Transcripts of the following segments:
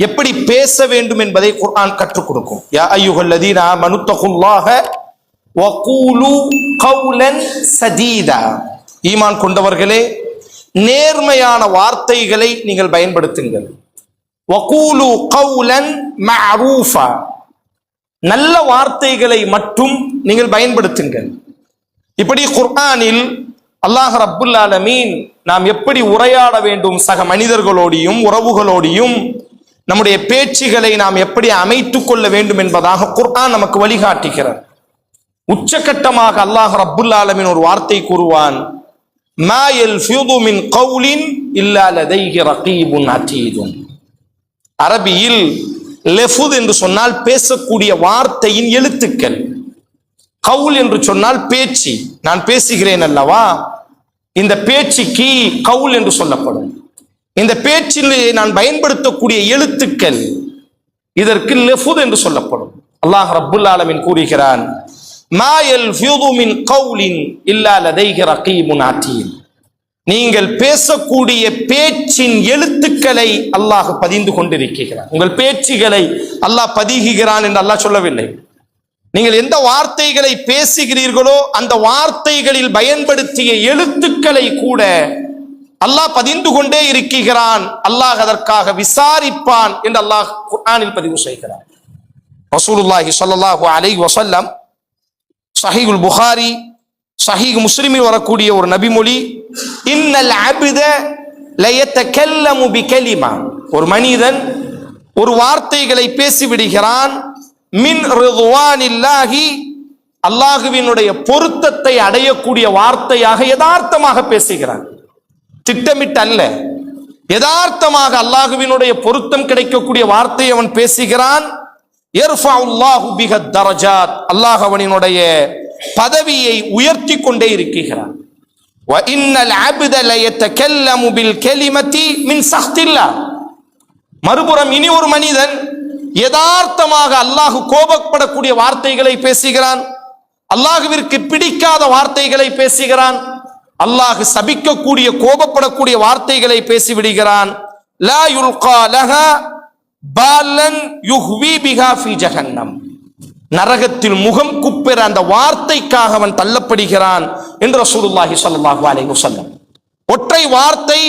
எப்படி பேச வேண்டும் என்பதை குர்ஆன் கற்றுக் கொடுக்கும். யா ஐயுகல்லதீன மனுத்தகுல்லாஹ வகூலு கௌலன் சதீதா. ஈமான் கொண்டவர்களே நேர்மையான வார்த்தைகளை நீங்கள் பயன்படுத்துங்கள். வகூலு கௌலன் மஅரூஃபா. நல்ல வார்த்தைகளை மட்டும் நீங்கள் பயன்படுத்துங்கள். இப்படி குர்ஆனில் அல்லாஹ் ரப்புல் ஆலமீன் நாம் எப்படி உரையாட வேண்டும் சக மனிதர்களோடையும் உறவுகளோடையும் நம்முடைய பேச்சுகளை நாம் எப்படி அமைத்துக் கொள்ள வேண்டும் என்பதாக குர்ஆன் நமக்கு வழிகாட்டுகிறார் உச்சகட்டமாக அல்லாஹ் ரப்புல் ஆலமின் ஒரு வார்த்தை கூறுவான் அரபியில் லெஃபுத் என்று சொன்னால் பேசக்கூடிய வார்த்தையின் எழுத்துக்கள். கவுல் என்று சொன்னால் பேச்சு. நான் பேசுகிறேன் அல்லவா? இந்த பேச்சுக்கு கவுல் என்று சொல்லப்படும். இந்த பேச்சில் நான் பயன்படுத்தக்கூடிய எழுத்துக்கள் இதற்கு லெஃபுத் என்று சொல்லப்படும். அல்லாஹ் ரப்புல் ஆலமின் கூறுகிறான் மா யல்ஃபிது மின் கௌலின் இல்லா லதைஹி ரகீபுன் நீங்கள் பேசக்கூடிய பேச்சின் எழுத்துக்களை அல்லாஹ் பதிந்து கொண்டிருக்கிறான். உங்கள் பேச்சுகளை அல்லாஹ் பதிகிறான் என்று அல்லாஹ் சொல்லவில்லை. நீங்கள் எந்த வார்த்தைகளை பேசுகிறீர்களோ அந்த வார்த்தைகளில் பயன்படுத்திய எழுத்துக்களை கூட அல்லாஹ் பதிந்து கொண்டே இருக்கிறான். அல்லாஹ் அதற்காக விசாரிப்பான் என்று அல்லாஹ் குர்ஆனில் பதிவு செய்கிறான். ரசூலுல்லாஹி ஸல்லல்லாஹு அலைஹி வஸல்லம் சஹீகுல் புகாரி சஹீக் முஸ்லிமில் வரக்கூடிய ஒரு நபிமொழி இன்னல் அபித லயத்தகல்லமு பிகலிமா. ஒரு மனிதன் ஒரு வார்த்தைகளை பேசிவிடுகிறான். மின் ரிதுவானில்லாஹி அல்லாஹுவினுடைய பொருத்தத்தை அடையக்கூடிய வார்த்தையாக யதார்த்தமாக பேசுகிறான். திட்டமிட்டு அல்ல யதார்த்தமாக அல்லாஹுவினுடைய பொருத்தம் கிடைக்கக்கூடிய வார்த்தையை அவன் பேசுகிறான். தரஜாத். அல்லாஹ் அவனினுடைய பதவியை உயர்த்தி கொண்டே இருக்கிறான். மறுபுறம் இனி ஒரு மனிதன் யதார்த்தமாக அல்லாஹு கோபப்படக்கூடிய வார்த்தைகளை பேசுகிறான். அல்லாஹுவிற்கு பிடிக்காத வார்த்தைகளை பேசுகிறான். அல்லாஹ் சபிக்கக்கூடிய கோபப்படக்கூடிய வார்த்தைகளை பேசிவிடுகிறான். நரகத்தில் முகம் குப்பெற அந்த வார்த்தைக்காக அவன் தள்ளப்படுகிறான் என்று ரசூலுல்லாஹி ஸல்லல்லாஹு அலைஹி வஸல்லம். ஒற்றை வார்த்தை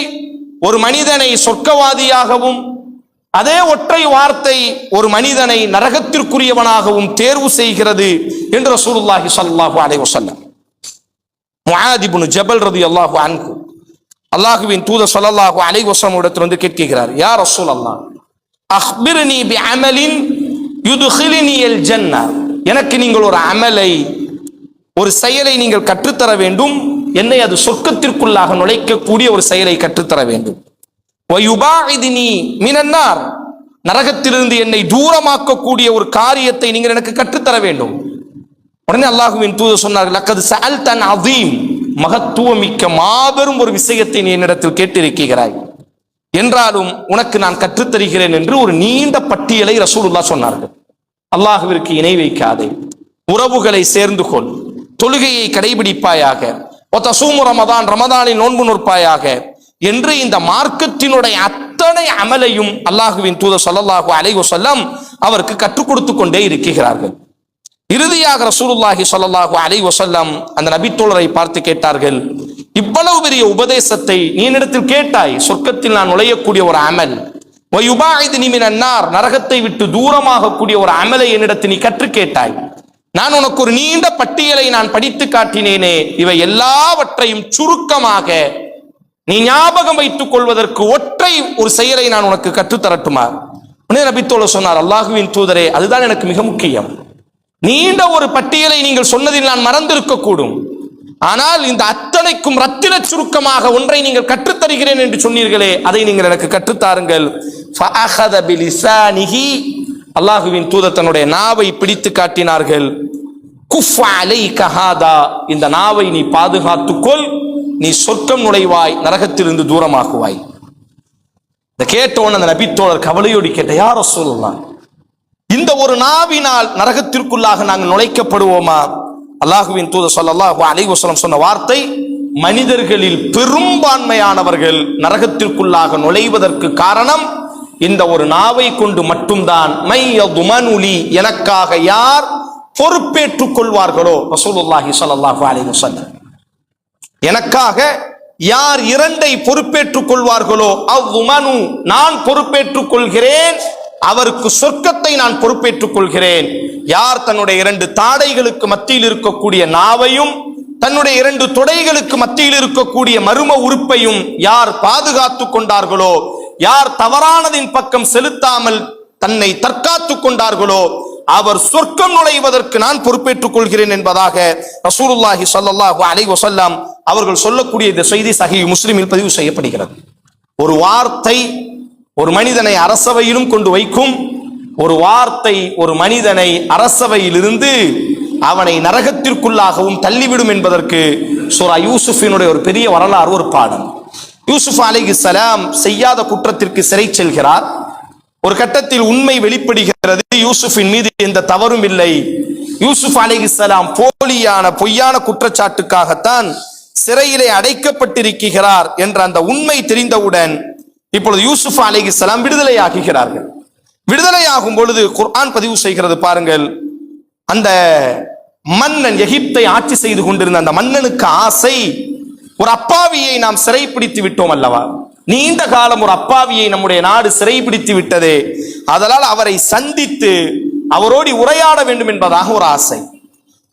ஒரு மனிதனை சொர்க்கவாதியாகவும் அதே ஒற்றை வார்த்தை ஒரு மனிதனை நரகத்திற்குரியவனாகவும் தேர்வு செய்கிறது என்று ரசூலுல்லாஹி ஸல்லல்லாஹு அலைஹி வஸல்லம். முஆத் ஜபல் ரதி அல்லாஹு அன்ஹு. அல்லாஹுவின் தூத சொல்லல்லாஹு அலை வசம் இடத்தில் வந்து கேட்கிறார் யா ரசூலல்லாஹ் அஹ்பிர்னி பி அமலின் யுதுகிலினி அல் ஜன்னா. எனக்கு நீங்கள் ஒரு அமலை ஒரு செயலை நீங்கள் கற்றுத்தர வேண்டும். என்னை அது சொர்க்கத்திற்குள்ளாக நுழைக்கக்கூடிய ஒரு செயலை கற்றுத்தர வேண்டும். வயுபாஇதினி மினன்னார். நரகத்திலிருந்து என்னை தூரமாக்கக்கூடிய ஒரு காரியத்தை நீங்கள் எனக்கு கற்றுத்தர வேண்டும். உடனே அல்லாஹுவின் தூதர் சொன்னார்கள் லக்கது சஅல் தன் அதீம் மகத்துவமிக்க மாபெரும் ஒரு விஷயத்தை நீ என்னிடத்தில் கேட்டிருக்கிறாய். என்றாலும் உனக்கு நான் கற்றுத்தருகிறேன் என்று ஒரு நீண்ட பட்டியலை ரசூலுல்லா சொன்னார்கள். அல்லாஹுவிற்கு இணை வைக்காதே. உறவுகளை சேர்ந்து கொள். தொழுகையை கடைபிடிப்பாயாக. ஒத்த சூமு ரமதான். ரமதானை நோன்பு நோற்பாயாக என்று இந்த மார்க்கத்தினுடைய அத்தனை அமலையும் அல்லாஹுவின் தூதர் சொல்லல்லாஹு அலைஹி அவருக்கு கற்றுக் கொடுத்து கொண்டே இருக்கிறார்கள். இறுதியாக ரசூலுல்லாஹி சொல்லல்லாஹு அலை வஸல்லம் அந்த நபித்தோழரை பார்த்து கேட்டார்கள் இவ்வளவு பெரிய உபதேசத்தை நீ என்னிடத்தில் கேட்டாய்? சொர்க்கத்தில் நான் நுழையக்கூடிய ஒரு அமல். அன்னார் நரகத்தை விட்டு தூரமாக கூடிய ஒரு அமலை என்னிடத்தில் நீ கற்று கேட்டாய். நான் உனக்கு ஒரு நீண்ட பட்டியலை நான் படித்து காட்டினேனே. இவை எல்லாவற்றையும் சுருக்கமாக நீ ஞாபகம் வைத்துக் கொள்வதற்கு ஒற்றை ஒரு செயலை நான் உனக்கு கற்றுத்தரட்டுமா உடனே சொன்னார் அல்லாஹுவின் தூதரே அதுதான் எனக்கு மிக முக்கியம். நீண்ட ஒரு பட்டியலை நீங்கள் சொன்னதில் நான் மறந்திருக்க கூடும் ஆனால் இந்த அத்தனைக்கும் ரத்தின சுருக்கமாக ஒன்றை நீங்கள் கற்றுத்தருகிறேன் என்று சொன்னீர்களே அதை நீங்கள் எனக்கு கற்றுத்தாருங்கள். அல்லாஹுவின் தூத தன்னுடைய நாவை பிடித்து காட்டினார்கள். இந்த நாவை நீ பாதுகாத்துக்கொள். நீ சொர்க்கம் நுழைவாய் நரகத்திலிருந்து தூரமாகுவாய். இந்த கேட்டவன் அந்த நபித்தோழர் கவலையோடு கேட்ட யார சொல்லலாம் இந்த ஒரு நாவினால் நரகத்திற்குள்ளாக நாங்கள் நுழைக்கப்படுவோமா? அல்லாஹுவின் தூதர் ஸல்லல்லாஹு அலைஹி சொன்ன வார்த்தை மனிதர்களில் பெரும்பான்மையானவர்கள் நரகத்திற்குள்ளாக நுழைவதற்கு காரணம் இந்த ஒரு நாவை கொண்டு மட்டும்தான். மையதுமனுலி எனக்காக யார் பொறுப்பேற்றுக் கொள்வார்களோ? ரசூலுல்லாஹி ஸல்லல்லாஹு அலைஹி வஸல்லம். எனக்காக யார் இரண்டை பொறுப்பேற்றுக் கொள்வார்களோ? அவ்வுமனு நான் பொறுப்பேற்றுக் கொள்கிறேன். அவருக்கு சொர்க்கத்தை நான் பொறுப்பேற்றுக் கொள்கிறேன். யார் தன்னுடைய இரண்டு தாடைகளுக்கு மத்தியில் இருக்கக்கூடிய நாவையும் தன்னுடைய இரண்டு தொடைகளுக்கு மத்தியில் இருக்கக்கூடிய மரும உறுப்பையும் யார் பாதுகாத்துக் கொண்டார்களோ யார் தவறானதின் பக்கம் செலுத்தாமல் தன்னை தற்காத்துக் கொண்டார்களோ அவர் சொர்க்கம் நுழைவதற்கு நான் பொறுப்பேற்றுக் கொள்கிறேன் என்பதாக ரசூலுல்லாஹி ஸல்லல்லாஹு அலை வசல்லாம் அவர்கள் சொல்லக்கூடிய இந்த செய்தி சஹீஹ் முஸ்லிமில் பதிவு செய்யப்படுகிறது. ஒரு வார்த்தை ஒரு மனிதனை அரசவையிலும் கொண்டு வைக்கும். ஒரு வார்த்தை ஒரு மனிதனை அரசவையிலிருந்து அவனை நரகத்திற்குள்ளாகவும் தள்ளிவிடும் என்பதற்கு சூரா யூசுஃபினுடைய ஒரு பெரிய வரலாறு ஒரு பாடம் யூசுப் சலாம் செய்யாத குற்றத்திற்கு சிறை செல்கிறார். ஒரு கட்டத்தில் உண்மை வெளிப்படுகிறது யூசுஃபின் மீது எந்த தவறும் இல்லை. யூசுப் சலாம் போலியான பொய்யான குற்றச்சாட்டுக்காகத்தான் சிறையிலே அடைக்கப்பட்டிருக்கிறார் என்ற அந்த உண்மை தெரிந்தவுடன் இப்பொழுது யூசுப் அலைஹிஸ்ஸலாம் விடுதலை ஆகுகிறார்கள் விடுதலையாகும் பொழுது குர்ஆன் பதிவு செய்கிறது பாருங்கள். அந்த மன்னன் எகிப்தை ஆட்சி செய்து கொண்டிருந்த அந்த மன்னனுக்கு ஆசை ஒரு அப்பாவியை நாம் சிறைப்பிடித்து விட்டோம் அல்லவா? நீண்ட காலம் ஒரு அப்பாவியை நம்முடைய நாடு சிறைப்பிடித்து விட்டது. அதனால் அவரை சந்தித்து அவரோடு உரையாட வேண்டும் என்பதாக ஒரு ஆசை.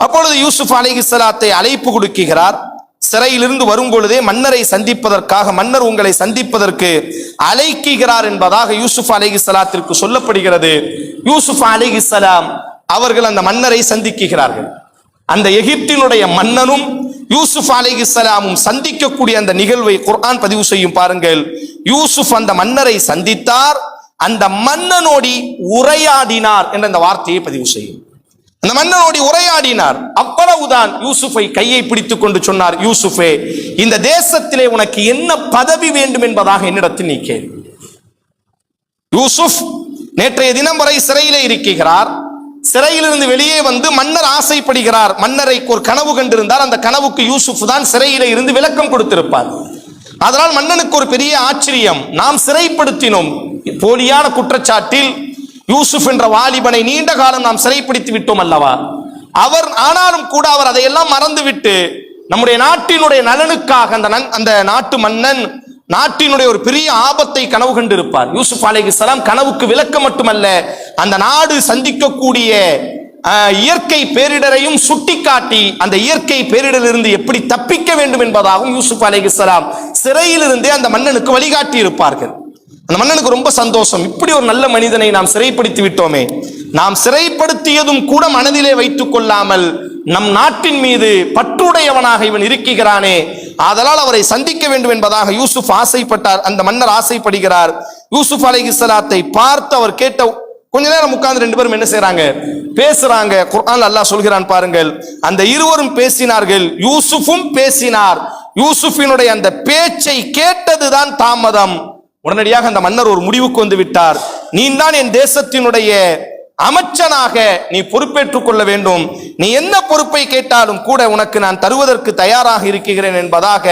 அப்பொழுது யூசுப் அலைஹிஸ்ஸலாத்தை அழைப்பு கொடுக்கிறார். சிறையிலிருந்து வரும் பொழுதே மன்னரை சந்திப்பதற்காக மன்னர் உங்களை சந்திப்பதற்கு அழைக்குகிறார் என்பதாக யூசுப் சலாத்திற்கு சொல்லப்படுகிறது. யூசுப் அலைஹிஸ்ஸலாம் அவர்கள் அந்த மன்னரை சந்திக்கிறார்கள் அந்த எகிப்தினுடைய மன்னனும் யூசுப் சலாமும் சந்திக்கக்கூடிய அந்த நிகழ்வை குர்ஆன் பதிவு செய்யும் பாருங்கள். யூசுப் அந்த மன்னரை சந்தித்தார் அந்த மன்னனோடி உரையாடினார் என்ற அந்த வார்த்தையை பதிவு செய்யும். அந்த மன்னனோடி உரையாடினார். அவ்வளவுதான் யூசுஃபை கையை பிடித்துக் கொண்டு சொன்னார் யூசுஃபே இந்த தேசத்திலே உனக்கு என்ன பதவி வேண்டும் என்பதாக என்னிடத்தில் நீ கேள். யூசுப் நேற்றைய தினம் வரை சிறையிலே இருக்கிறார். சிறையிலிருந்து வெளியே வந்து மன்னர் ஆசைப்படுகிறார். மன்னரை ஒரு கனவு கண்டிருந்தார். அந்த கனவுக்கு யூசுப் தான் சிறையிலே இருந்து விளக்கம் கொடுத்திருப்பார். அதனால் மன்னனுக்கு ஒரு பெரிய ஆச்சரியம். நாம் சிறைப்படுத்தினோம். போலியான குற்றச்சாட்டில் யூசுப் என்ற வாலிபனை நீண்ட காலம் நாம் சிறைப்பிடித்து விட்டோம் அல்லவா? அவர் ஆனாலும் கூட அவர் அதையெல்லாம் மறந்துவிட்டு நம்முடைய நாட்டினுடைய நலனுக்காக அந்த நன்- அந்த நாட்டு மன்னன் நாட்டினுடைய ஒரு பெரிய ஆபத்தை கனவு கண்டிருப்பார். யூசுப் அலைகிஸ்லாம் கனவுக்கு விளக்கம் மட்டுமல்ல அந்த நாடு சந்திக்கக்கூடிய இயற்கை பேரிடரையும் சுட்டிக்காட்டி அந்த இயற்கை பேரிடரிலிருந்து எப்படி தப்பிக்க வேண்டும் என்பதாகவும் யூசுப் அலைகிஸ்லாம் சிறையிலிருந்தே அந்த மன்னனுக்கு வழிகாட்டி இருப்பார்கள் அந்த மன்னனுக்கு ரொம்ப சந்தோஷம். இப்படி ஒரு நல்ல மனிதனை நாம் சிறைப்படுத்தி விட்டோமே. நாம் சிறைப்படுத்தியதும் கூட மனதிலே வைத்துக் கொள்ளாமல் நம் நாட்டின் மீது பற்றுடையவனாக இவன் இருக்கிறானே. ஆதலால் அவரை சந்திக்க வேண்டும் என்பதாக யூசுப் ஆசைப்பட்டார். அந்த மன்னர் ஆசைப்படுகிறார். யூசுப் அலைகிஸ்லாத்தை பார்த்து அவர் கேட்ட கொஞ்ச நேரம் உட்கார்ந்து ரெண்டு பேரும் என்ன செய்றாங்க? பேசுறாங்க. குர்ஆன் அல்லாஹ் சொல்கிறான் பாருங்கள். அந்த இருவரும் பேசினார்கள். யூசுஃபும் பேசினார். யூசுஃபினுடைய அந்த பேச்சை கேட்டதுதான் தாமதம். உடனடியாக அந்த மன்னர் ஒரு முடிவுக்கு வந்து விட்டார். நீ தான் என் தேசத்தினுடைய அமைச்சனாக நீ பொறுப்பேற்றுக் கொள்ள வேண்டும். நீ என்ன பொறுப்பை கேட்டாலும் கூட உனக்கு நான் தருவதற்கு தயாராக இருக்கிறேன் என்பதாக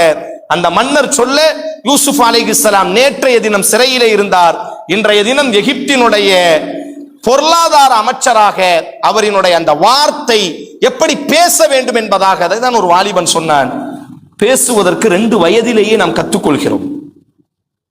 அந்த மன்னர் சொல்ல யூசுப் அலிகுசலாம் நேற்றைய தினம் சிறையிலே இருந்தார். இன்றைய தினம் எகிப்தினுடைய பொருளாதார அமைச்சராக அவரினுடைய அந்த வார்த்தை எப்படி பேச வேண்டும் என்பதாக அதை தான் ஒரு வாலிபன் சொன்னான். பேசுவதற்கு ரெண்டு வயதிலேயே நாம் கற்றுக்கொள்கிறோம்.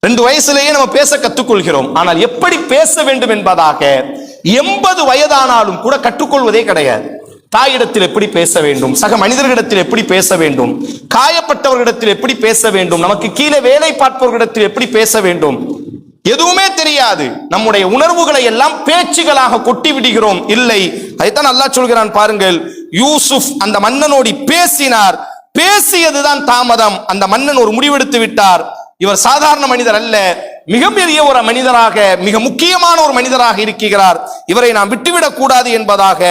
ரெண்டு வயசுலேயே நம்ம பேச கற்றுக்கொள்கிறோம். ஆனால் எப்படி பேச வேண்டும் என்பதாக எண்பது வயதானாலும் கூட கற்றுக்கொள்வதே கிடையாது. தாயிடத்தில் எப்படி பேச வேண்டும்? சக மனிதர்களிடத்தில் எப்படி பேச வேண்டும்? காயப்பட்டவர்களிடத்தில் எப்படி பேச வேண்டும்? நமக்கு கீழே வேலை பார்ப்பவர்களிடத்தில் எப்படி பேச வேண்டும்? எதுவுமே தெரியாது. நம்முடைய உணர்வுகளை எல்லாம் பேச்சுகளாக கொட்டி விடுகிறோம். இல்லை அதைத்தான் நல்லா சொல்கிறான் பாருங்கள் யூசுப் அந்த மன்னனோடி பேசினார். பேசியதுதான் தாமதம். அந்த மன்னன் ஒரு முடிவெடுத்து விட்டார். இவர் சாதாரண மனிதர் அல்ல மிகப்பெரிய ஒரு மனிதராக மிக முக்கியமான ஒரு மனிதராக இருக்கிறார். இவரை நாம் விட்டுவிடக் கூடாது என்பதாக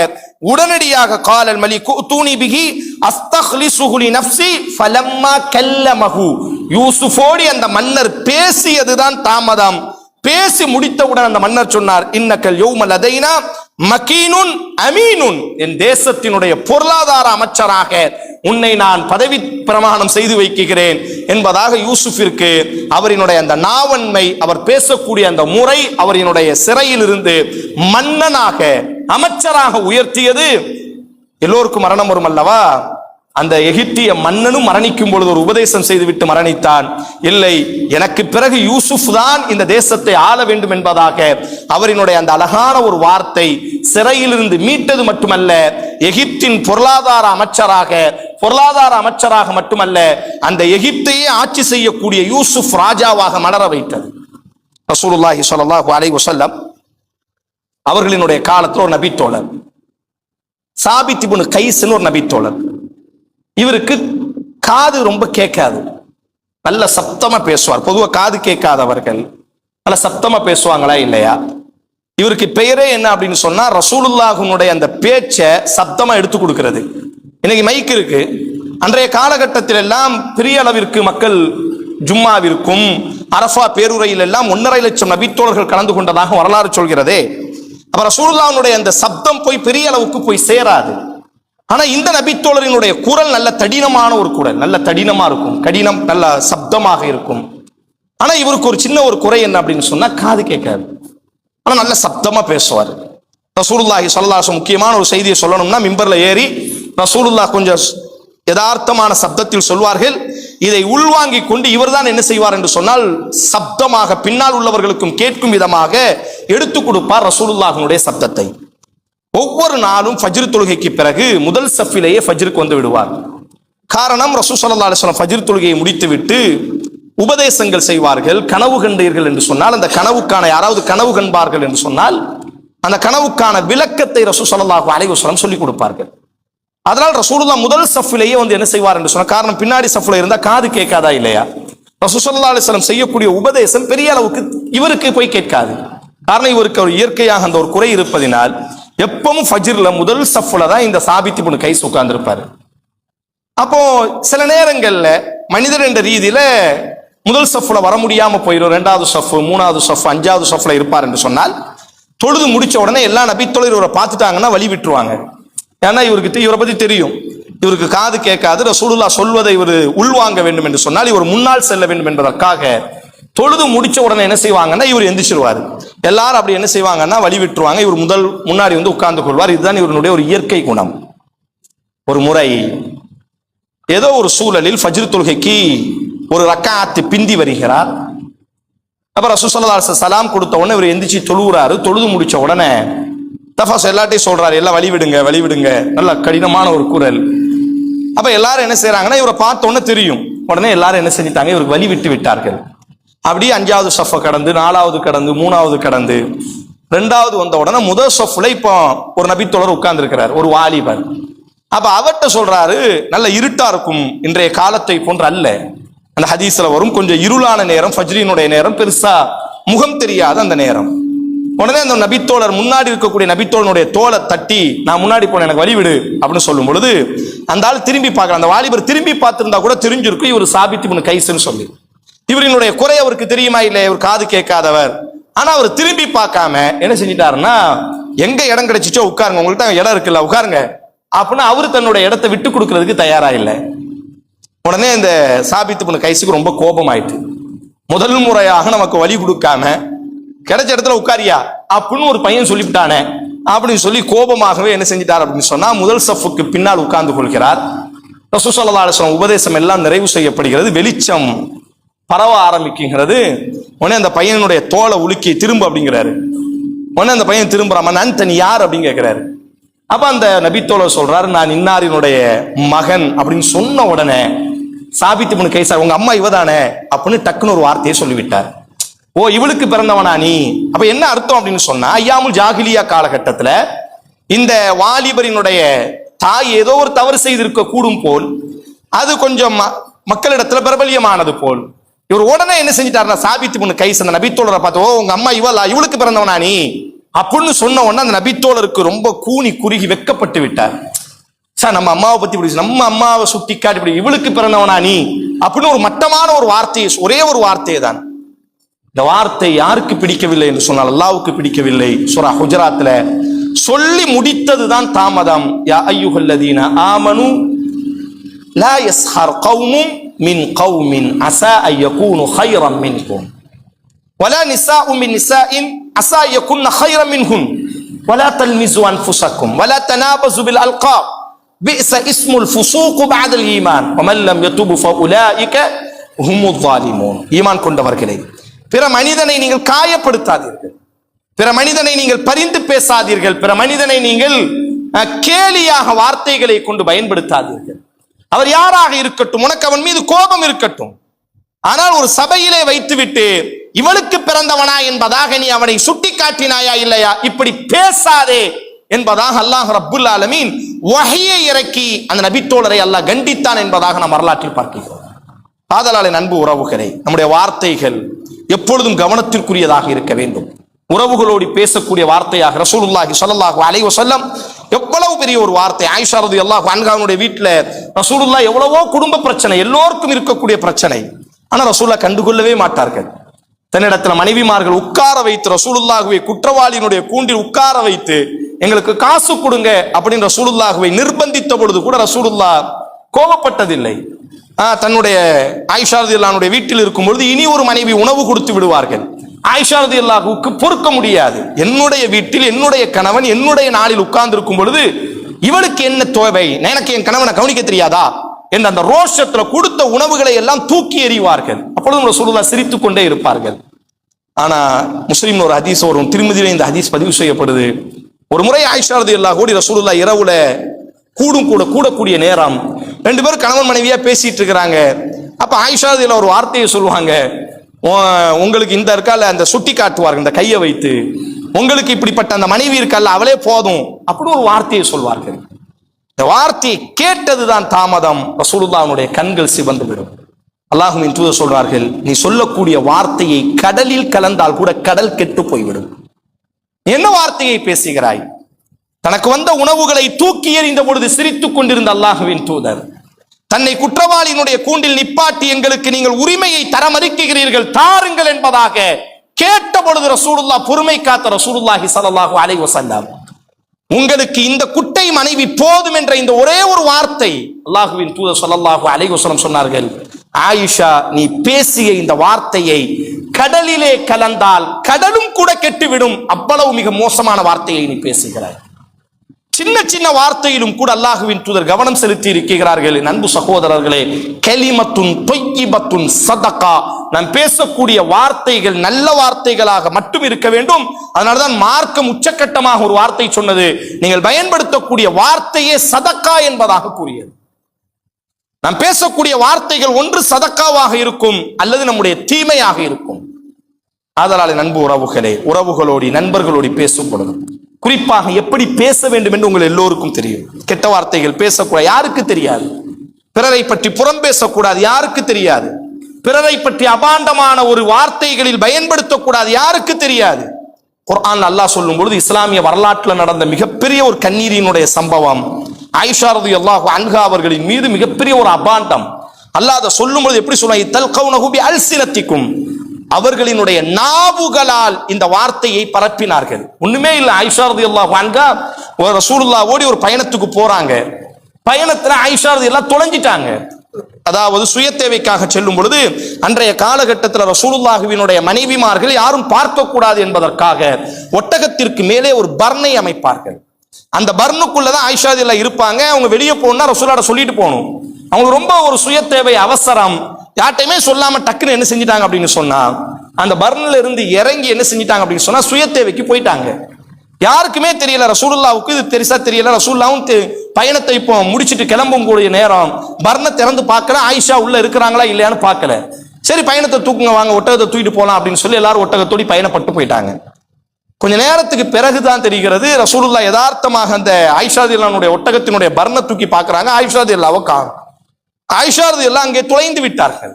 உடனடியாக காலல் மலி தூணி பிகி அஸ்தஹ்லிசுஹுலி நஃப்சி ஃபலம்மா கல்ல மகு யூசுஃபோடி அந்த மன்னர் பேசியதுதான் தாமதம். பேசி முடித்தவுடன் அந்த மன்னர் சொன்னார் இன்னக்கல் யோமல் அதைனா மக்கீனுன் அமீனுன். என் தேசத்தினுடைய பொருளாதார அமைச்சராக உன்னை நான் பதவி பிரமாணம் செய்து வைக்கிறேன் என்பதாக யூசுஃபிற்கு அவரினுடைய அந்த நாவன்மை அவர் பேசக்கூடிய அந்த முறை அவரினுடைய சிறையிலிருந்து மன்னனாக அமைச்சராக உயர்த்தியது. எல்லோருக்கும் மரணம் வரும் அல்லவா அந்த எகிப்திய மன்னனும் மரணிக்கும் பொழுது ஒரு உபதேசம் செய்துவிட்டு மரணித்தான். இல்லை எனக்கு பிறகு யூசுப் தான் இந்த தேசத்தை ஆள வேண்டும் என்பதாக அவரினுடைய அந்த அழகான ஒரு வார்த்தை சிறையிலிருந்து மீட்டது மட்டுமல்ல எகிப்தின் பொருளாதார அமைச்சராக பொருளாதார அமைச்சராக மட்டுமல்ல அந்த எகிப்தையே ஆட்சி செய்யக்கூடிய யூசுப் ராஜாவாக மலர வைத்தது. ரசூலுல்லாஹி சொல்லல்லாஹு அலை வசல்லம் அவர்களினுடைய காலத்தில் ஒரு நபித்தோழர் சாபித் இப்னு கைஸ்னு ஒரு நபித்தோழர். இவருக்கு காது ரொம்ப கேட்காது. நல்ல சப்தமா பேசுவார். பொதுவாக காது கேட்காதவர்கள் நல்ல சப்தமா பேசுவாங்களா இல்லையா? இவருக்கு பெயரே என்ன அப்படின்னு சொன்னா ரசூலுல்லாஹுனுடைய அந்த பேச்சை சப்தமா எடுத்து கொடுக்கிறது. இன்னைக்கு மைக் இருக்கு. அன்றைய காலகட்டத்தில் எல்லாம் பெரிய அளவிற்கு மக்கள் ஜும்மாவிற்கும் அரஃபா பேருரையில் எல்லாம் ஒன்றரை லட்சம் நபித்தோழர்கள் கலந்து கொண்டதாக வரலாறு சொல்கிறதே. அப்ப ரசூலுல்லாஹுனுடைய அந்த சப்தம் போய் பெரிய அளவுக்கு போய் சேராது. ஆனா இந்த நபித்தோழரினுடைய குரல் நல்ல தடினமான ஒரு குரல் நல்ல தடினமா இருக்கும் கடினம் நல்ல சப்தமாக இருக்கும். ஆனா இவருக்கு ஒரு சின்ன ஒரு குறை என்ன அப்படின்னு சொன்னா காது கேட்காது. ஆனா நல்ல சப்தமா பேசுவார். ரசூலுல்லாஹி சொல்லாசம் முக்கியமான ஒரு செய்தியை சொல்லணும்னா மிம்பர்ல ஏறி ரசூலுல்லாஹ் கொஞ்சம் யதார்த்தமான சப்தத்தில் சொல்வார்கள். இதை உள்வாங்கி கொண்டு இவர்தான் என்ன செய்வார் என்று சொன்னால் சப்தமாக பின்னால் உள்ளவர்களுக்கும் கேட்கும் விதமாக எடுத்து கொடுப்பார் ரசூலுல்லாஹினுடைய சப்தத்தை. ஒவ்வொரு நாளும் ஃபஜ்ர் தொழுகைக்கு பிறகு முதல் சஃபிலேயே ஃபஜ்ருக்கு வந்து விடுவார். காரணம் ரசூ சல்லா அலைஹி ஃபஜ்ர் தொழுகையை முடித்துவிட்டு உபதேசங்கள் செய்வார்கள் கனவு கண்டீர்கள் என்று சொன்னால் அந்த கனவுக்கான யாராவது கனவு கண்பார்கள் என்று சொன்னால் அந்த கனவுக்கான விளக்கத்தை ரசூ ஸல்லல்லாஹு அலைவசலம் சொல்லிக் கொடுப்பார்கள். அதனால் ரசூலுல்லா முதல் சஃபிலேயே வந்து என்ன செய்வார் என்று சொன்னால் காரணம் பின்னாடி சஃப்ல இருந்தால் காது கேட்காதா இல்லையா? ரசூ ஸல்லல்லாஹு செய்யக்கூடிய உபதேசம் பெரிய அளவுக்கு இவருக்கு போய் கேட்காது. காரணம் இவருக்கு ஒரு இயற்கையாக அந்த ஒரு குறை இருப்பதினால் எப்பவும் ஃபஜிரில் முதல் சஃப்ல தான் இந்த சாபித்தி பொண்ணு கைஸ் உட்கார்ந்திருப்பாரு. அப்போ சில நேரங்கள்ல மனிதர் என்ற ரீதியில முதல் சஃப்ல வர முடியாம போயிடும் ரெண்டாவது சஃப் மூணாவது சஃப் அஞ்சாவது சஃப்ல இருப்பார் என்று சொன்னால் தொழுது முடிச்ச உடனே எல்லா நபித்தொழில் இவரை பார்த்துட்டாங்கன்னா வழி விட்டுருவாங்க. ஏன்னா இவருக்கு இவரை பத்தி தெரியும். இவருக்கு காது கேட்காது. ரசூலுல்லாஹ் சொல்வதை இவர் உள்வாங்க வேண்டும் என்று சொன்னால் இவர் முன்னால் செல்ல வேண்டும் என்பதற்காக தொழுது முடிச்ச உடனே என்ன செய்வாங்கன்னா இவர் எந்திரிச்சிருவாரு. எல்லாரும் அப்படி என்ன செய்வாங்கன்னா வழி விட்டுருவாங்க. இவர் முதல் முன்னாடி வந்து உட்கார்ந்து கொள்வார். இதுதான் இவருடைய ஒரு இயற்கை குணம். ஒரு முறை ஏதோ ஒரு சூழலில் ஃபஜ்ர் தொழுகைக்கு ஒரு ரக்காத்து பிந்தி வருகிறார். அப்ப ரசூசல்லா சலாம் கொடுத்த உடனே இவர் எந்திரிச்சு தொழுகிறாரு தொழுது முடிச்ச உடனே தஃபாஸ் எல்லாட்டையும் சொல்றாரு எல்லாம் வழி விடுங்க வழி விடுங்க. நல்ல கடினமான ஒரு குரல். அப்ப எல்லாரும் என்ன செய்யறாங்கன்னா இவரை பார்த்த உடனே தெரியும். உடனே எல்லாரும் என்ன செஞ்சிட்டாங்க? இவருக்கு வழி விட்டு விட்டார்கள். அப்படியே அஞ்சாவது சஃபை கடந்து நாலாவது கடந்து மூணாவது கடந்து ரெண்டாவது வந்த உடனே முதல் சஃப்ல இப்போ ஒரு நபித்தோழர் உட்கார்ந்துருக்கிறார் ஒரு வாலிபர். அப்ப அவர்கிட்ட சொல்றாரு நல்ல இருட்டா இருக்கும் இன்றைய காலத்தை போன்று அல்ல. அந்த ஹதீஸ்ல வரும் கொஞ்சம் இருளான நேரம் ஃபஜ்ரினுடைய நேரம் பெருசா முகம் தெரியாத அந்த நேரம். உடனே அந்த நபித்தோழர் முன்னாடி இருக்கக்கூடிய நபித்தோழனுடைய தோலை தட்டி நான் முன்னாடி போன எனக்கு வழிவிடு அப்படின்னு சொல்லும் பொழுது அந்த ஆள் திரும்பி பார்க்கற அந்த வாலிபர் திரும்பி பார்த்திருந்தா கூட தெரிஞ்சிருக்கும் இவர் சாபித்து முன்னு கைசுன்னு சொல்லி. இவரினுடைய குறை அவருக்கு தெரியுமா இல்லை இவர் காது கேட்காதவர். ஆனா அவர் திரும்பி பார்க்காம என்ன செஞ்சிட்டாருன்னா எங்க இடம் கிடைச்சிச்சோ உட்காருங்க. உங்கள்ட்ட இடம் இருக்குல்ல உட்காருங்க. அப்படின்னா அவர் தன்னுடைய இடத்தை விட்டு கொடுக்கறதுக்கு தயாரா இல்லை. உடனே இந்த சாபித்து பண்ண கைசுக்கு ரொம்ப கோபம் ஆயிட்டு முதல் முறையாக நமக்கு வழி கொடுக்காம கிடைச்ச இடத்துல உட்காரியா? அப்படின்னு ஒரு பையன் சொல்லிவிட்டானே. அப்படின்னு சொல்லி கோபமாகவே என்ன செஞ்சிட்டார் அப்படின்னு சொன்னா முதல் சஃபுக்கு பின்னால் உட்கார்ந்து கொள்கிறார். ரசூசல்லா உபதேசம் எல்லாம் நிறைவு செய்யப்படுகிறது. வெளிச்சம். பரவ ஆரம்பிக்குங்கிறது உடனே அந்த பையனுடைய தோலை உலுக்கி திரும்ப அப்படிங்கிறாரு. உடனே அந்த பையன் திரும்புறான். நான் தனி யார்? அப்படின்னு கேட்கிறாரு அப்ப அந்த நபித்தோலை சொல்றாரு நான் இன்னாரினுடைய மகன் அப்படின்னு சொன்ன உடனே சாபித்து பண்ணு கைசார் உங்க அம்மா இவதானே? அப்படின்னு டக்குன்னு ஒரு வார்த்தையை சொல்லிவிட்டார். ஓ இவளுக்கு பிறந்தவனா நீ? அப்ப என்ன அர்த்தம் அப்படின்னு சொன்னா ஐயாமுல் ஜாகிலியா காலகட்டத்துல இந்த வாலிபரினுடைய தாய் ஏதோ ஒரு தவறு செய்திருக்க கூடும் போல் அது கொஞ்சம் ம- மக்களிடத்துல பிரபல்யமானது போல் இவர் உடனே என்ன செஞ்சிட்டாருன்னா சாபித்து பொண்ணு கைஸ் அந்த நபித்தோழரை பார்த்து ஓ உங்க அம்மா இவளா? இவளுக்கு பிறந்தவனா நீ? அப்படின்னு சொன்ன உடனே அந்த நபித்தோழருக்கு ரொம்ப கூனி குறுகி வெட்கப்பட்டு விட்டார். சார் நம்ம அம்மாவை பத்தி இப்படி நம்ம அம்மாவை சுட்டி காட்டி இப்படி இவளுக்கு பிறந்தவனா நீ? அப்படின்னு ஒரு மட்டமான ஒரு வார்த்தையை ஒரே ஒரு வார்த்தையை தான். இந்த வார்த்தை யாருக்கு பிடிக்கவில்லை என்று சொன்னால் அல்லாவுக்கு பிடிக்கவில்லை. சுரா குஜராத்ல சொல்லி முடித்ததுதான் தாமதம். யா ஐயுகல்லதீன ஆமனு லா من قوم عسى أن يكونوا خيرا منكم ولا نساء من نساء عسى أن يكون خيرا منهم ولا تلمزوا أنفسكم ولا تنابزوا بالألقاب. بئس اسم الفسوق بعد الإيمان. ومن لم يتوب فأولئك هم الظالمون. إيمان كنت مركلي فرا مني ذنين إنجل كاية பிற மனிதனை நீங்கள் பரிந்து பேசாதீர்கள் பிற மனிதனை நீங்கள் கேலியாக வார்த்தைகளை கொண்டு பயன்படுத்தாதீர்கள் அவர் யாராக இருக்கட்டும் உனக்கு அவன் மீது கோபம் இருக்கட்டும். ஆனால் ஒரு சபையிலே வைத்துவிட்டு இவளுக்கு பிறந்தவனா என்பதாக நீ அவனை சுட்டி காட்டினாயா இல்லையா? இப்படி பேசாதே என்பதாக அல்லாஹ் ரப்புல் ஆலமீன் வஹையை இறக்கி அந்த நபித்தோழரை அல்லாஹ் கண்டித்தான் என்பதாக நாம் வரலாற்றில் பார்க்கிறோம் காதலாளன் அன்பு உறவுகளே நம்முடைய வார்த்தைகள் எப்பொழுதும் கவனத்திற்குரியதாக இருக்க வேண்டும். உறவுகளோடு பேசக்கூடிய வார்த்தையாக ரசூலுல்லாஹி சொல்லல்லாஹு அலைவ சொல்லம் எவ்வளவு பெரிய ஒரு வார்த்தை. ஆயிஷா எல்லா அன்ஹாவுடைய வீட்டில் ரசூலுல்லா எவ்வளவோ குடும்ப பிரச்சனை எல்லோருக்கும் இருக்கக்கூடிய பிரச்சனை. ஆனால் ரசூல்லா கண்டுகொள்ளவே மாட்டார்கள். தன்னிடத்துல மனைவிமார்கள் உட்கார வைத்து ரசூலுல்லாஹுவை குற்றவாளியினுடைய கூண்டில் உட்கார வைத்து எங்களுக்கு காசு கொடுங்க அப்படின்னு ரசூலுல்லாஹுவை நிர்பந்தித்த பொழுது கூட ரசூலுல்லாஹ் கோபப்பட்டதில்லை. தன்னுடைய ஆயிஷா ரதியல்லானுடைய வீட்டில் இருக்கும் பொழுது இனி ஒரு மனைவி உணவு கொடுத்து விடுவார்கள். ஆயிஷா ரதியல்லாஹுக்கு பொறுக்க முடியாது. என்னுடைய வீட்டில் என்னுடைய கணவன் என்னுடைய நாளில் உட்கார்ந்து இருக்கும் பொழுது இவளுக்கு என்ன தேவை? எனக்கு என் கணவனை கவனிக்க தெரியாதா? என்று அந்த ரோஷத்துல கொடுத்த உணவுகளை எல்லாம் தூக்கி எறிவார்கள். அப்பொழுது ரசூலுல்லாஹ் சிரித்துக் கொண்டே இருப்பார்கள். ஆனா முஸ்லீம் ஒரு ஹதீஸ் வரும். திருமதியில இந்த ஹதீஸ் பதிவு செய்யப்படுது. ஒரு முறை ஆயிஷா அல்லா கூடி ரசூலுல்லா இரவுல கூடும் கூட கூடக்கூடிய நேரம். ரெண்டு பேரும் கணவன் மனைவியா பேசிட்டு இருக்கிறாங்க. அப்ப ஆயிஷா ஒரு வார்த்தையை சொல்லுவாங்க. உங்களுக்கு இந்த இருக்கால அந்த சுட்டி காட்டுவார்கள் இந்த கையை வைத்து. உங்களுக்கு இப்படிப்பட்ட அந்த மனைவி இருக்கால அவளே போதும். அப்படி ஒரு வார்த்தையை சொல்வார்கள். இந்த வார்த்தையை கேட்டதுதான் தாமதம். ரசூலுல்லாவுடைய கண்கள் சிவந்து விடும் அல்லாஹுவின் தூதர் சொல்றார்கள் நீ சொல்லக்கூடிய வார்த்தையை கடலில் கலந்தால் கூட கடல் கெட்டு போய்விடும். என்ன வார்த்தையை பேசுகிறாய்? தனக்கு வந்த உணவுகளை தூக்கி எறிந்த பொழுது சிரித்துக் கொண்டிருந்த அல்லாஹுவின் தூதர் தன்னை குற்றவாளியினுடைய கூண்டில் நிப்பாட்டி எங்களுக்கு நீங்கள் உரிமையை தர மறுக்கிறீர்கள் தாருங்கள் என்பதாக கேட்ட பொழுது ரசூலுல்லா பொறுமை காத்த ரசூலுல்லாஹி சல்லாஹு அலை வசல்லாம் உங்களுக்கு இந்த குட்டை மனைவி போதும் என்ற இந்த ஒரே ஒரு வார்த்தை அல்லாஹுவின் தூதர் ஸல்லல்லாஹு அலை வசலம் சொன்னார்கள். ஆயிஷா நீ பேசிய இந்த வார்த்தையை கடலிலே கலந்தால் கடலும் கூட கெட்டுவிடும். அவ்வளவு மிக மோசமான வார்த்தையை நீ பேசுகிறாய். சின்ன சின்ன வார்த்தையிலும் கூட அல்லாஹுவின் தூதர் கவனம் செலுத்தி இருக்கிறார்கள் அன்பு சகோதரர்களே கலிமத்துன் தொய்யிபத்துன் சதக்கா நாம் பேசக்கூடிய வார்த்தைகள் நல்ல வார்த்தைகளாக மட்டும் இருக்க வேண்டும். அதனாலதான் மார்க்கம் உச்சக்கட்டமாக ஒரு வார்த்தை சொன்னது. நீங்கள் பயன்படுத்தக்கூடிய வார்த்தையே சதக்கா என்பதாக கூறியது. நாம் பேசக்கூடிய வார்த்தைகள் ஒன்று சதக்காவாக இருக்கும் அல்லது நம்முடைய தீமையாக இருக்கும். ஆதலால் நண்பு உறவுகளே உறவுகளோடு நண்பர்களோடு பேசும் பொழுது குறிப்பாக எப்படி பேச வேண்டும் என்று உங்கள் எல்லோருக்கும் தெரியும். கெட்ட வார்த்தைகள் பேசக்கூடாது. யாருக்கு தெரியாது? பிறரை பற்றி புறம் பேசக்கூடாது. யாருக்கு தெரியாது? பிறரை பற்றி அபாண்டமான ஒரு வார்த்தைகளில் பயன்படுத்தக்கூடாது. யாருக்கு தெரியாது? குர்ஆன் அல்லாஹ் சொல்லும் பொழுது இஸ்லாமிய வரலாற்றில் நடந்த மிகப்பெரிய ஒரு கண்ணீரினுடைய சம்பவம். ஐஷாரது அல்லாஹ் அன்ஹா அவர்களின் மீது மிகப்பெரிய ஒரு அபாண்டம். அல்லாத சொல்லும் பொழுது எப்படி சொல்லுவாங்க தல்கவுனஹு பி அல்சினத்திக்கும். அவர்களினுடைய நாவுகளால் இந்த வார்த்தையை பரப்பினார்கள். ஒண்ணுமே இல்லை ஐஷாரதி ரலியல்லாஹு அன்ஹா ஒரு ரசூலுல்லாஹ் ஓடி ஒரு பயணத்துக்கு போறாங்க. பயணத்துல ஐஷாரதி எல்லாம் தொலைஞ்சிட்டாங்க. அதாவது சுய தேவைக்காக செல்லும் பொழுது அன்றைய காலகட்டத்தில் ரசூலுல்லாஹுவினுடைய மனைவிமார்கள் யாரும் பார்க்க கூடாது என்பதற்காக ஒட்டகத்திற்கு மேலே ஒரு பர்னை அமைப்பார்கள். அந்த பர்னுக்குள்ளதான் ஆயிஷாதில்லா இருப்பாங்க. அவங்க வெளியே போகணும்னா ரசூலாட சொல்லிட்டு போகணும். அவங்க ரொம்ப ஒரு சுய தேவை அவசரம். யார்ட்டையுமே சொல்லாம டக்குன்னு என்ன செஞ்சிட்டாங்க அப்படின்னு சொன்னா அந்த பர்னில் இருந்து இறங்கி என்ன செஞ்சிட்டாங்க அப்படின்னு சொன்னா சுய தேவைக்கு போயிட்டாங்க. யாருக்குமே தெரியல ரசூலுல்லாவுக்கு இது தெரிசா தெரியல. ரசூல்லாவும் பயணத்தை இப்போ முடிச்சிட்டு கிளம்பும் கூடிய நேரம் பர்னை திறந்து பார்க்கல ஆயிஷா உள்ள இருக்கிறாங்களா இல்லையான்னு பார்க்கல. சரி பயணத்தை தூக்குங்க வாங்க ஒட்டகத்தை தூக்கிட்டு போலாம் அப்படின்னு சொல்லி எல்லாரும் ஒட்டகத்தோடி பயணப்பட்டு போயிட்டாங்க. கொஞ்ச நேரத்துக்கு பிறகுதான் தெரிகிறது ரசூலுல்லா யதார்த்தமாக அந்த ஆயிஷாதி ஒட்டகத்தினுடைய பர்ண தூக்கி பார்க்கறாங்க ஆயிஷாதில்லாவை காணும் ஆயிஷாரதி எல்லாம் அங்கே தொலைந்து விட்டார்கள்.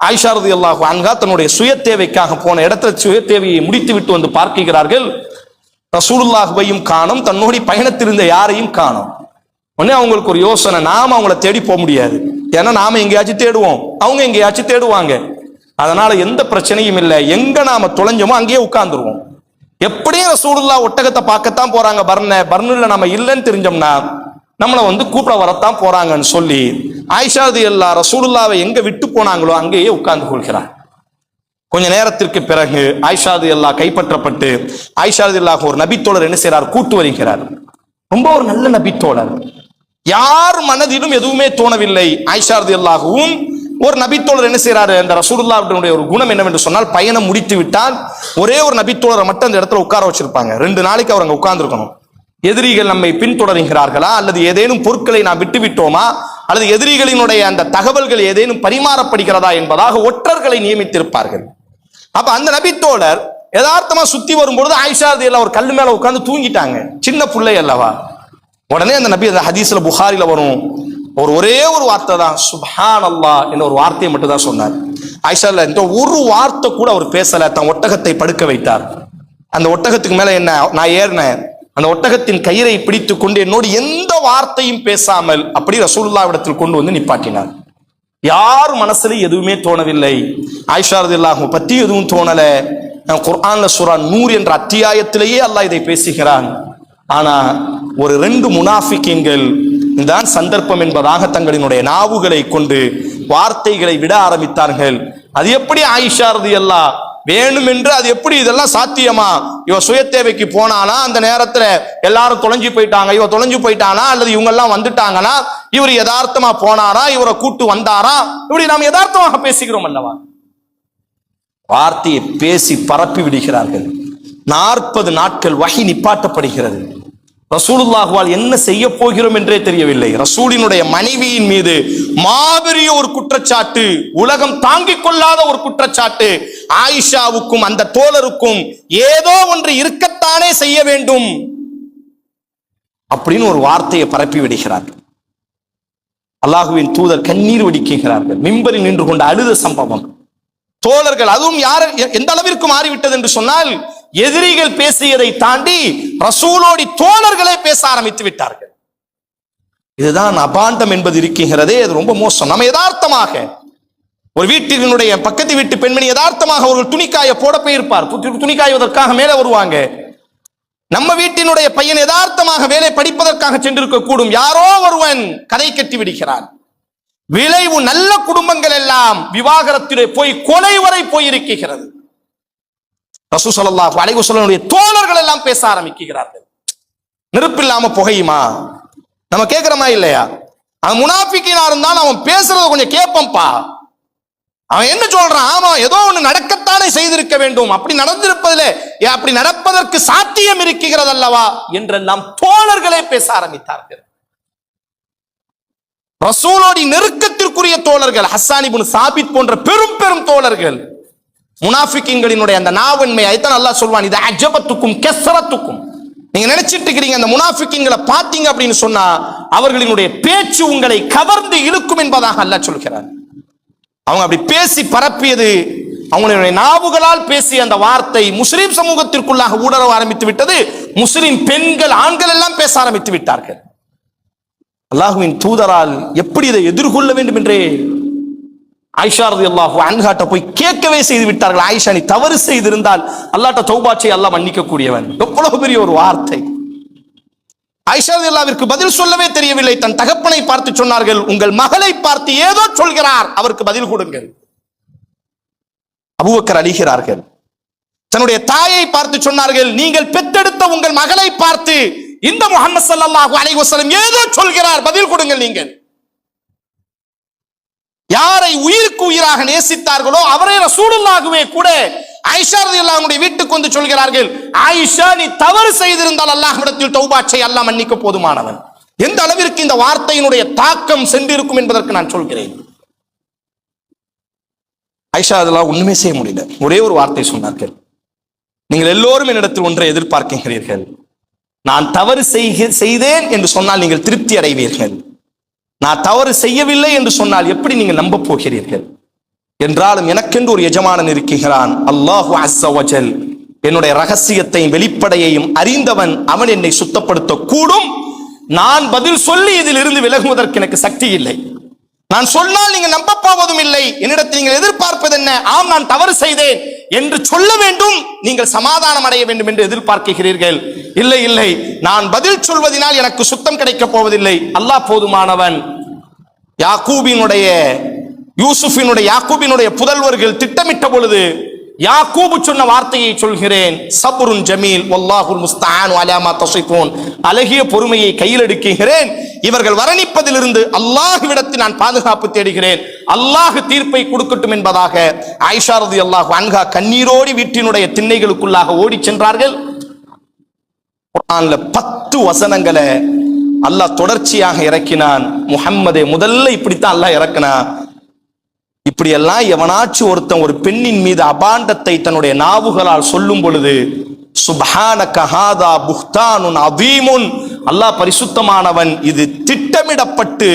ஆயிஷாரதி அல்லாஹ் அன்கா தன்னுடைய சுய தேவைக்காக போன இடத்துல சுய தேவையை முடித்து விட்டு வந்து பார்க்கிறார்கள். ரசூலுல்லாஹுவையும் காணும் தன்னோடி பயணத்திருந்த யாரையும் காணும். உடனே அவங்களுக்கு ஒரு யோசனை நாம அவங்கள தேடி போக முடியாது. ஏன்னா நாம எங்கேயாச்சும் தேடுவோம். அவங்க எங்கேயாச்சும் தேடுவாங்க. அதனால எந்த பிரச்சனையும் இல்லை. எங்க நாம தொலைஞ்சோமோ அங்கேயே உட்கார்ந்துருவோம். எப்படியும் ரசூலுல்லா ஒட்டகத்தை பார்க்கத்தான் போறாங்க பர்ன பர்னில் நம்ம இல்லைன்னு தெரிஞ்சோம்னா நம்மளை வந்து கூப்பிட வரத்தான் போறாங்கன்னு சொல்லி ஆயிஷாது அல்லா ரசூலுல்லாவை எங்க விட்டு போனாங்களோ அங்கேயே உட்கார்ந்து கொள்கிறார். கொஞ்ச நேரத்திற்கு பிறகு ஆயிஷாது அல்லா கைப்பற்றப்பட்டு ஆயிஷாது அல்லாஹ் ஒரு நபித்தோழர் என்ன செய்யறார் கூட்டு வருகிறார். ரொம்ப ஒரு நல்ல நபித்தோழர். யார் மனதிலும் எதுவுமே தோணவில்லை. ஆயிஷாது எல்லாகவும் ஒரு நபித்தோழர் என்ன செய்யறாரு அந்த ரசூலுல்லாவுடைய ஒரு குணம் என்னவென்று சொன்னால் பயணம் முடித்து விட்டால் ஒரே ஒரு நபித்தோழரை மட்டும் அந்த இடத்துல உட்கார வச்சிருப்பாங்க. ரெண்டு நாளைக்கு அவர் அங்க உட்கார்ந்துருக்கணும். எதிரிகள் நம்மை பின்தொடர்கிறார்களா? அல்லது ஏதேனும் பொருட்களை நாம் விட்டு விட்டோமா அல்லது எதிரிகளினுடைய அந்த தகவல்கள் ஏதேனும் பரிமாறப்படுகிறதா என்பதாக ஒற்றர்களை நியமித்திருப்பார்கள். அப்ப அந்த நபித்தோழர் யதார்த்தமா சுத்தி வரும்பொழுது ஆயிஷா எல்லாம் ஒரு கல் மேல உட்காந்து தூங்கிட்டாங்க. சின்ன பிள்ளை அல்லவா? உடனே அந்த நபி அந்த ஹதீஸ்ல புகாரில வரும். ஒரு ஒரே ஒரு வார்த்தை தான் சுபான் அல்லா என்ற ஒரு வார்த்தையை மட்டும் தான் சொன்னார். ஆயிஷா இந்த ஒரு வார்த்தை கூட அவர் பேசல தன் ஒட்டகத்தை படுக்க வைத்தார். அந்த ஒட்டகத்துக்கு மேல என்ன நான் ஏறினேன். அந்த ஒட்டகத்தின் கயிறை பிடித்து கொண்டு என்னோடு எந்த வார்த்தையும் பேசாமல் அப்படி ரசூல்லாவிடத்தில் கொண்டு வந்து நிப்பாட்டினார். யார் மனசுல எதுவுமே தோணவில்லை. ஆயிஷா ரதியல்லாஹு பத்தி எதுவும் தோணல. குர்ஆன்ல சூரா நூர் என்ற அத்தியாயத்திலேயே அல்லாஹ் இதை பேசுகிறான். ஆனா ஒரு ரெண்டு முனாஃபிக்கிங்கள் இதுதான் சந்தர்ப்பம் என்பதாக தங்களினுடைய நாவுகளை கொண்டு வார்த்தைகளை விட ஆரம்பித்தார்கள். அது எப்படி ஆயிஷா ரதியல்லாஹ் வேணுமென்று அது எப்படி இதெல்லாம் சாத்தியமா? இவன் சுய தேவைக்கு போனானா அந்த நேரத்துல எல்லாரும் தொலைஞ்சு போயிட்டாங்க இவன் தொலைஞ்சு போயிட்டானா அல்லது இவங்க எல்லாம் வந்துட்டாங்கன்னா இவர் யதார்த்தமா போனாரா இவரை கூட்டு வந்தாரா? இப்படி நாம் யதார்த்தமாக பேசுகிறோம் அல்லவா? வார்த்தையை பேசி பரப்பி விடுகிறார்கள். நாற்பது நாட்கள் வகை நிப்பாட்டப்படுகிறது. ரசூலுல்லாஹுவால் என்ன செய்ய போகிறோம் என்றே தெரியவில்லை. ரசூலினுடைய மனைவியின் மீது மாபெரிய ஒரு குற்றச்சாட்டு உலகம் தாங்கிக் கொள்ளாத ஒரு குற்றச்சாட்டு ஆயிஷாவுக்கும் அந்த தோழருக்கும் ஏதோ ஒன்று இருக்கத்தானே செய்ய வேண்டும் அப்படின்னு ஒரு வார்த்தையை பரப்பி விடுகிறார்கள். அல்லாஹுவின் தூதர் கண்ணீர் வடிக்குகிறார்கள். மிம்பரில் நின்று கொண்ட அழுத சம்பவம். தோழர்கள் அதுவும் யார் எந்த அளவிற்கு மாறிவிட்டது என்று சொன்னால் எதிரிகள் பேசியதை தாண்டி ரசூலோடி தோழர்களே பேச ஆரம்பித்து விட்டார்கள். இதுதான் அபாண்டம் என்பது இருக்கின்றதே அது ரொம்ப மோசம். நம்ம யதார்த்தமாக ஒரு வீட்டினுடைய பக்கத்து வீட்டு பெண்மணி யதார்த்தமாக அவர்கள் துணிக்காய போட போயிருப்பார். துணிக்காய்வதற்காக மேலே வருவாங்க. நம்ம வீட்டினுடைய பையன் யதார்த்தமாக வேலை படிப்பதற்காக சென்றிருக்க கூடும். யாரோ ஒருவன் கதை கட்டி விடுகிறான். விளைவு நல்ல குடும்பங்கள் எல்லாம் விவாகரத்திலே போய் கொலை வரை போயிருக்கிறது ரசூ சொல்லா அலைஹி சொல்லனுடைய தோழர்கள் எல்லாம் பேச ஆரம்பிக்கிறார்கள். நெருப்பில்லாம புகையுமா? நம்ம கேட்கிறோமா இல்லையா? அவன் முனாஃபிக்கினா இருந்தான் அவன் பேசுறத கொஞ்சம் கேட்போம்ப்பா அவன் என்ன சொல்றான்? ஆமா ஏதோ ஒண்ணு நடக்கத்தானே செய்திருக்க வேண்டும். அப்படி நடந்திருப்பதிலே ஏ, அப்படி நடப்பதற்கு சாத்தியம் இருக்கிறது அல்லவா என்றெல்லாம் தோழர்களே பேச ஆரம்பித்தார்கள். ரசூலோடி நெருக்கத்திற்குரிய தோழர்கள் ஹஸ்ஸான் சாபித் போன்ற பெரும் பெரும் தோழர்கள் முனாஃபிக்கிங்களினுடைய அந்த நாவன்மை அதைத்தான் நல்லா சொல்வான் இது அஜபத்துக்கும் கெசரத்துக்கும் நீங்க நினைச்சிட்டு இருக்கிறீங்க அந்த முனாஃபிக்கிங்களை பார்த்தீங்க அப்படின்னு சொன்னா அவர்களினுடைய பேச்சு உங்களை கவர்ந்து இழுக்கும் என்பதாக அல்லாஹ் சொல்கிறார் அவங்க அப்படி பேசி பரப்பியது அவங்களுடைய நாவுகளால் பேசிய அந்த வார்த்தை முஸ்லிம் சமூகத்திற்குள்ளாக ஊடரவ ஆரம்பித்து விட்டது. முஸ்லிம் பெண்கள் ஆண்கள் எல்லாம் பேச ஆரம்பித்து விட்டார்கள். அல்லாஹுவின் தூதரால் எப்படி இதை எதிர்கொள்ள வேண்டும் என்றே ஆயிஷா ரலியல்லாஹு அன்ஹாட்ட போய் கேட்கவே செய்து விட்டார்கள். ஆயிஷா நீ தவறு செய்திருந்தால் அல்லாட்ட தௌபாச்சை அல்லாஹ் மன்னிக்க கூடியவன் எவ்வளவு பெரிய ஒரு வார்த்தை. ஆயிஷா அல்லாவிற்கு பதில் சொல்லவே தெரியவில்லை. தன் தகப்பனை பார்த்து சொன்னார்கள் உங்கள் மகளை பார்த்து ஏதோ சொல்கிறார். அவருக்கு பதில் கொடுங்கள். அபுவக்கர் அழிகிறார்கள். தன்னுடைய தாயை பார்த்து சொன்னார்கள் நீங்கள் பெத்தெடுத்த உங்கள் மகளை பார்த்து இந்த முகமது சல்லாஹூ அலைவசலம் ஏதோ சொல்கிறார். பதில் கொடுங்கள் நீங்கள். யாரை உயிருக்கு உயிராக நேசித்தார்களோ அவரே ரசூலுல்லாஹுவே கூட ஆயிஷா ரலியல்லாஹுடைய வீட்டுக்கு வந்து சொல்கிறார்கள் ஆயிஷா நீ தவறு செய்திருந்தால் அல்லாஹ்விடத்தில் தௌபாட்சை அல்லாஹ் மன்னிக்க போதுமானவன். எந்த அளவிற்கு இந்த வார்த்தையினுடைய தாக்கம் சென்றிருக்கும் என்பதற்கு நான் சொல்கிறேன். ஐஷா அதெல்லாம் ஒண்ணுமே செய்ய முடியல. ஒரே ஒரு வார்த்தை சொன்னார்கள். நீங்கள் எல்லோரும் என்னிடத்தில் ஒன்றை எதிர்பார்க்கிறீர்கள் நான் தவறு செய்தேன் என்று சொன்னால் நீங்கள் திருப்தி அடைவீர்கள். நான் தவறு செய்யவில்லை என்று சொன்னால் எப்படி நீங்கள் நம்ப போகிறீர்கள்? என்றாலும் எனக்கென்று ஒரு எஜமானன் இருக்கிறான். அல்லாஹு அசவஜல் என்னுடைய ரகசியத்தையும் வெளிப்படையையும் அறிந்தவன் அவன் என்னை சுத்தப்படுத்த கூடும் நான் பதில் சொல்லி இதில் இருந்து விலகுவதற்கு எனக்கு சக்தி இல்லை. நான் சொன்னால் நீங்கள் நம்ப போவதும் இல்லை. என்னிடத்தில் நீங்கள் எதிர்பார்ப்பது என்ன? ஆம் நான் தவறு செய்தேன். என்று சொல்ல வேண்டும். நீங்கள் சமாதானம் அடைய வேண்டும் என்று எதிர்பார்க்கிறீர்கள். இல்லை இல்லை. நான் பதில் சொல்வதனால் எனக்கு சுத்தம் கிடைக்கப் போவதில்லை. அல்லாஹ் போதுமானவன். யாக்கூபினுடைய யூசுஃபினுடைய யாக்கூபினுடைய புதல்வர்கள் திட்டமிட்ட பொழுது யாக்கூபு சொன்ன வார்த்தையை சொல்கிறேன். சபுருன் ஜமீல் வல்லாஹுல் முஸ்தான் அலாமா தசிஃபூன். அழகிய பொறுமையை கையில் எடுக்குகிறேன். இவர்கள் வரணிப்பதிலிருந்து அல்லாஹ்விடத்தில் நான் பாதுகாப்பு தேடுகிறேன். அல்லாஹ் தீர்ப்பை கொடுக்கட்டும் என்பதாக ஆயிஷா ரதி அல்லாஹ் அன்ஹா கண்ணீரோடி வீட்டினுடைய திண்ணைகளுக்குள்ளாக ஓடி சென்றார்கள். குர்ஆன்ல பத்து வசனங்களை அல்லாஹ் தொடர்ச்சியாக இறக்கினான். முஹம்மதே முதல்ல இப்படித்தான் அல்லாஹ் இறக்கினான். இப்படியெல்லாம் எவனாச்சும் ஒருத்தன் ஒரு பெண்ணின் மீது அபாண்டத்தை தன்னுடைய நாவுகளால் சொல்லும் பொழுது சுபஹான கஹாதா புஹ்தானுன் அதீமுன் அல்லாஹ் பரிசுத்தமானவன் இது திட்டமிடப்பட்டு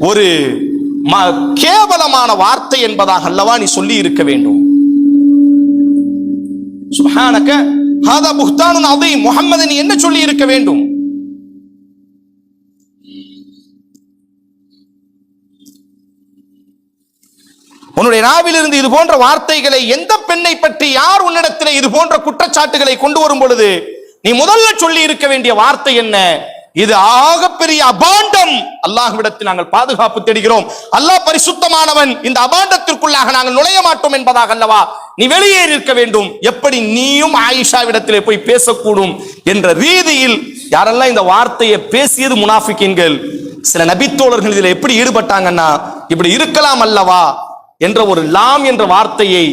ஒரு ம- கேவலமான வார்த்தை என்பதாக அல்லவா நீ சொல்லி இருக்க வேண்டும். சுபஹானக ஹாதா புஹ்தானுன் அதீம் முகம்மது நீ என்ன சொல்லி இருக்க வேண்டும்? உன்னுடைய நாவிலிருந்து இது போன்ற வார்த்தைகளை எந்த பெண்ணை பற்றி யார் உன்னிடத்திலே இது போன்ற குற்றச்சாட்டுகளை கொண்டு வரும் பொழுது நீ முதல்ல சொல்லி இருக்க வேண்டிய வார்த்தை என்ன? இது ஆகப்பெரிய அபாண்டம். அல்லாஹ்விடத்தில் நாங்கள் பாதுகாப்பு தேடுகிறோம். அல்லாஹ் பரிசுத்தமானவன். இந்த அபாண்டத்திற்குள்ளாக நாங்கள் நுழைய மாட்டோம் என்பதாக அல்லவா? நீ வெளியேறி இருக்க வேண்டும். எப்படி நீயும் ஆயிஷாவிடத்திலே போய் பேசக்கூடும் என்ற ரீதியில் யாரெல்லாம் இந்த வார்த்தையை பேசியது முனாஃபிக்கின்கள் சில நபித்தோழர்கள் இதில் எப்படி ஈடுபட்டாங்கன்னா இப்படி இருக்கலாம் அல்லவா? என்ற ஒரு லாம் என்ற வார்த்தையை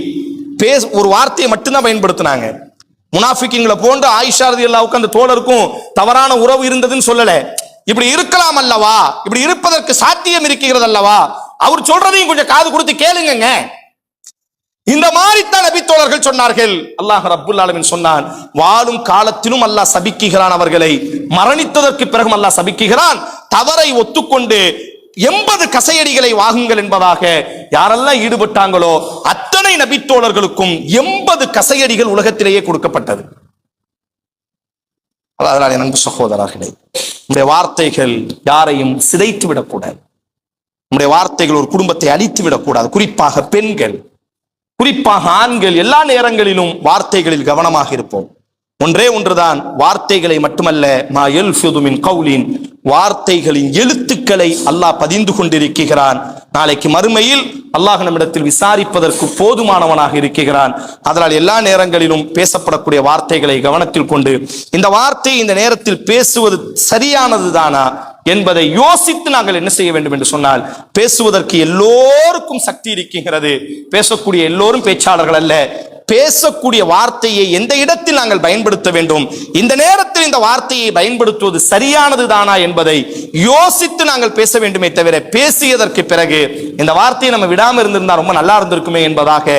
பேச ஒரு வார்த்தையை மட்டும்தான் பயன்படுத்தினாங்க. முனாஃபிக்கிங்களை போன்ற ஆயிஷாரதி அல்லாவுக்கு அந்த தோழருக்கும் தவறான உறவு இருந்ததுன்னு சொல்லல. இப்படி இருக்கலாம் அல்லவா? இப்படி இருப்பதற்கு சாத்தியம் இருக்கிறது அல்லவா? அவர் சொல்றதையும் கொஞ்சம் காது கொடுத்து கேளுங்க இந்த மாதிரித்தான் நபி தோழர்கள் சொன்னார்கள். அல்லாஹ் அப்துல் ஆலமின் சொன்னான் வாழும் காலத்திலும் அல்லாஹ் சபிக்குகிறான் அவர்களை. மரணித்ததற்கு பிறகும் அல்லாஹ் சபிக்குகிறான். தவறை ஒத்துக்கொண்டு எண்பது கசையடிகளை வாகுங்கள் என்பதாக யாரெல்லாம் ஈடுபட்டாங்களோ அத்தனை நபித்தோழர்களுக்கும் எண்பது கசையடிகள் உலகத்திலேயே கொடுக்கப்பட்டது. அதனால் எனக்கு அன்பு சகோதரர்களே நம்முடைய வார்த்தைகள் யாரையும் சிதைத்து விடக்கூடாது. நம்முடைய வார்த்தைகள் ஒரு குடும்பத்தை அழித்து விடக்கூடாது. குறிப்பாக பெண்கள் குறிப்பாக ஆண்கள் எல்லா நேரங்களிலும் வார்த்தைகளில் கவனமாக இருப்போம். ஒன்றே ஒன்றுதான். வார்த்தைகளை மட்டுமல்ல மா யல்ஃபிது கவுலின் வார்த்தைகளின் எழுத்துக்களை அல்லாஹ் பதிந்து கொண்டிருக்கிறான். நாளைக்கு மறுமையில் அல்லாஹ் நம்மிடத்தில் விசாரிப்பதற்கு போதுமானவனாக இருக்கிறான். அதனால் எல்லா நேரங்களிலும் பேசப்படக்கூடிய வார்த்தைகளை கவனத்தில் கொண்டு இந்த வார்த்தை இந்த நேரத்தில் பேசுவது சரியானதுதானா என்பதை யோசித்து நாங்கள் என்ன செய்ய வேண்டும் என்று சொன்னால் பேசுவதற்கு எல்லோருக்கும் சக்தி இருக்கிறது. பேசக்கூடிய எல்லோரும் பேச்சாளர்கள் அல்ல. பேசக்கூடிய வார்த்தையை எந்த இடத்தில் நாங்கள் பயன்படுத்த வேண்டும்? இந்த நேரத்தில் இந்த வார்த்தையை பயன்படுத்துவது சரியானது தானா என்பதை யோசித்து நாங்கள் பேச வேண்டுமே தவிர பேசியதற்கு பிறகு இந்த வார்த்தையை நம்ம விடாம இருந்திருந்தா ரொம்ப நல்லா இருந்திருக்குமே என்பதாக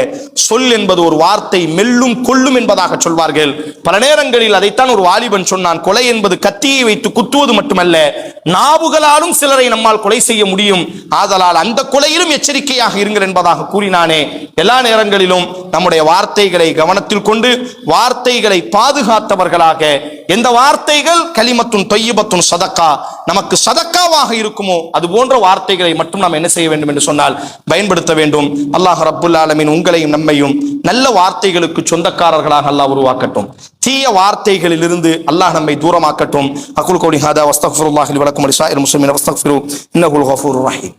சொல் என்பது ஒரு வார்த்தை மெல்லும் கொல்லும் என்பதாக சொல்வார்கள். பல நேரங்களில் அதைத்தான் ஒரு வாலிபன் சொன்னான் கொலை என்பது கத்தியை வைத்து குத்துவது மட்டுமல்ல நாவுகளாலும் சிலரை நம்மால் கொலை செய்ய முடியும். ஆதலால் அந்த கொலையிலும் எச்சரிக்கையாக இருங்கள் என்பதாக கூறினானே. எல்லா நேரங்களிலும் நம்முடைய வார்த்தை வார்த்தைகளை கவனத்தில் கொண்டு வார்த்தைகளை பாதுகாத்தவர்களாக. எந்த வார்த்தைகள்? களிமத்தும் தொய்யபத்தும் சதக்கா. நமக்கு சதக்காவாக இருக்குமோ? அது போன்ற வார்த்தைகளை மட்டும் நாம் என்ன செய்ய வேண்டும் என்று சொன்னால் பயன்படுத்த வேண்டும். அல்லாஹ் ரப்புல் ஆலமின் உங்களையும் நம்மையும் நல்ல வார்த்தைகளுக்கு சொந்தக்காரர்களாக அல்லாஹ் உருவாக்கட்டும். தீய வார்த்தைகளிலிருந்து அல்லாஹ் நம்மை தூரமாக்கட்டும். அகுல் கோடி ஹாதா வஸ்தக்ஃபிருல்லாஹி வலக்கும் இல் முஸ்லிமின் வஸ்தக்ஃபிரு இன்னகுல் ஹஃபூர் ரஹீம்.